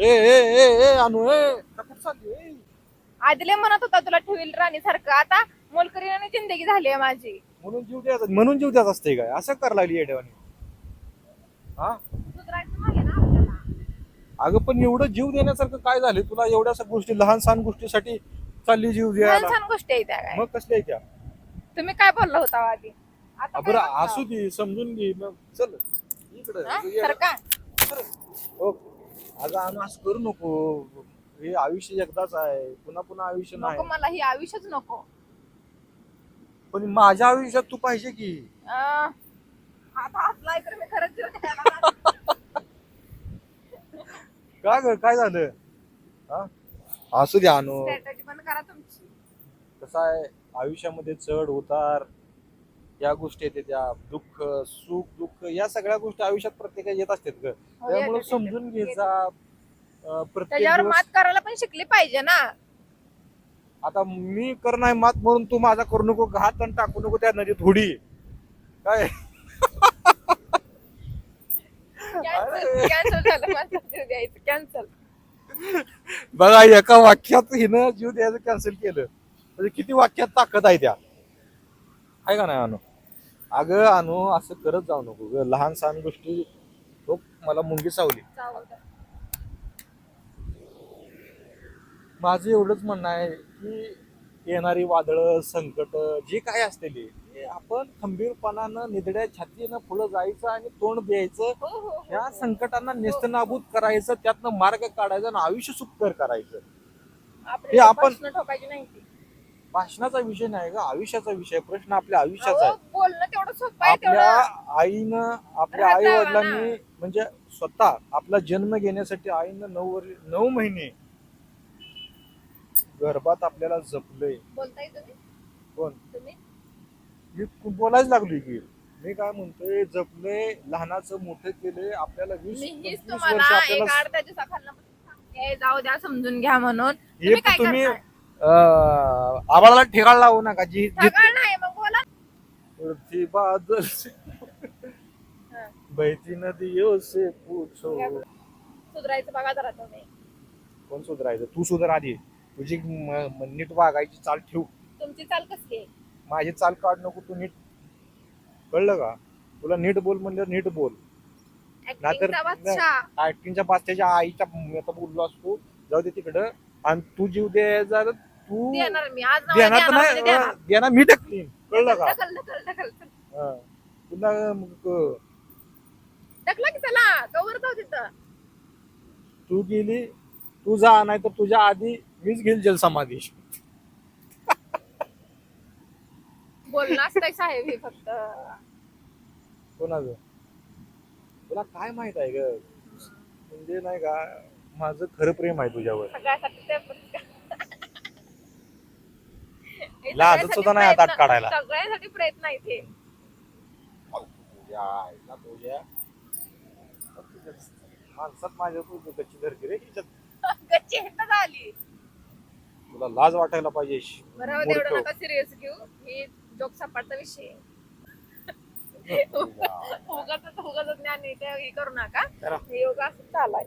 ए ए ए ए अनु ए. का कुठं चालली ए? आदिले म्हणत होता तुला ठेवील राणी सारखं आता मोलकरीने जिंदगी झाली आहे माझी. म्हणून जीव द्यायचा म्हणून जीव द्यायचा असते काय? असं कर लागली येड्यावानी. हा? सुधारायचं नाही ना आपल्याला अगं पण एवढं जीव देण्यासारखं काय झालं? तुला एवढ्या गोष्टी लहान सहान गोष्टीसाठी चालली जीव छान द्यायला. छान गोष्टी आहेत त्या काय? मग कसल्या आहेत त्या? तुम्ही काय बोलला होता आधी? आता काय बरं? असू दे समजून घे. मग चल इकडं. हा? सारखा. अगं अनु असं करू नको. हे आयुष्य एकदाच आहे. पुन्हा पुन्हा आयुष्य नको नाही मला ही आयुष्यच नको. पण माझ्या आयुष्यात तू पाहिजे की? अं, आता तर मी खरंच जीव द्यायला लागले. काय ग? काय झालं? हा? असू दे अनु. Strategy पण करा तुमची. कसं आहे? आयुष्यामध्ये चढ उतार. या गोष्टी येते त्या दुःख सुख दुःख या सगळ्या गोष्टी आयुष्यात प्रत्येका येत असतात ग. हो, त्यामुळे समजून येते, घे जा. अं, प्रत्येक त्याच्यावर दिवस मात करायला पण शिकली पाहिजे ना. आता मी कर नाही मात म्हणून तू माझा करू नको घात आणि टाकू नको त्या नदीत थोडी काय? कॅन्सल कॅन्सल झालं माझं जीव द्यायचं कॅन्सल बघा एका वाक्यात हिनं जीव द्यायचं कॅन्सल केलं. म्हणजे किती वाक्यात ताकद आहे त्या. आहे का नाही अनु? अगं अनु असं करत जाऊ नको ग. लहान सहान गोष्टी तो मला मुंगी सावली. माझं एवढंच म्हणणं आहे की येणारी वादळ संकट जे काय असलेली ते आपण खंबीरपणानं निधड्या छातीनं पुढं जायचं आणि तोंड द्यायचं. हो हो हो. या संकटांना नेस्तनाबूत करायचं त्यातनं मार्ग काढायचा आणि आयुष्य सुखकर करायचं. हे आपण- प्रश्न ठोकायचे नाही ते. भाषणाचा विषय नाही का आयुष्याचा विषय प्रश्न आपल्या आयुष्याचा आहे. बोलणं तेवढं सोपं आहे आपल्या आईनं आपल्या आई राहता वडिलांनी म्हणजे स्वतः आपला जन्म घेण्यासाठी आईनं नऊ वर नऊ महिने गर्भात आपल्याला जपलंय. बोलताय तुम्ही? कोण? तुम्ही? मी खूप बोलायच लागलोय की. मी काय म्हणतोय जपलंय लहानाचं मोठं केलंय आपल्याला वीस मी हीच पंचवीस तुम्हाला वर्ष एक आपल्याला जाऊ द्या समजून घ्या म्हणून. हे तुम्ही काय तुम्ही करताय? अं, आबाळाला ठेकाळ लावू नका जी जी- सगळं नाही मग बोला. वरती बादल से हा. बहती नदियों से पूछो. सुधारायचं बघा जरा तुम्ही. कोण सुधारायचं? तू सुधार आधी. तुझी म- म- नीट वागायची चाल ठेव. तुमची चाल कसली आहे? माझी चाल काढ नको तू नीट. कळलं का? तुला नीट बोल म्हणलं नीट बोल. नाहीतर- ऍक्टिंगचा बादशाह. ऍक्टिंगच्या आईच्या मी आता बोललो असतो. जाऊ दे तिकडं. आणि तू जीव द्यायचा तर तू देणार मी. आज देणार तर नाही. म्हणजे देणार. अं, देणार. मी टाकलीन कळलं का? ढकल ढकल ढकल. हा. तुला मग, ढकला की त्याला कवर जाऊ तिथं. तू गेली तू जा नाही तर तुझ्या आधी मीच घेईल जलसमाधी बोलणं असतंय साहेब हे फक्त. कोणाचं? तुला काय माहीत आहे ग? म्हणजे नाही का माझं खरं प्रेम आहे तुझ्यावर. सगळ्यासाठी ते हे लाजत सुद्धा नाही हातात प्रयत्न- काढायला. सगळ्यासाठी प्रयत्न आहे ते तुझ्या आईला तुझ्या माणसात माझ्या तू कच्ची धरती रे हिच्यात. कच्ची हेट झाली तुला लाज वाटायला पाहिजे बरोबर एवढं मूर्ख. नका सिरियस घेऊ ही जोक विषय आहे. ज्ञान आहे ते हे करू नका. हे योगा असं चालाय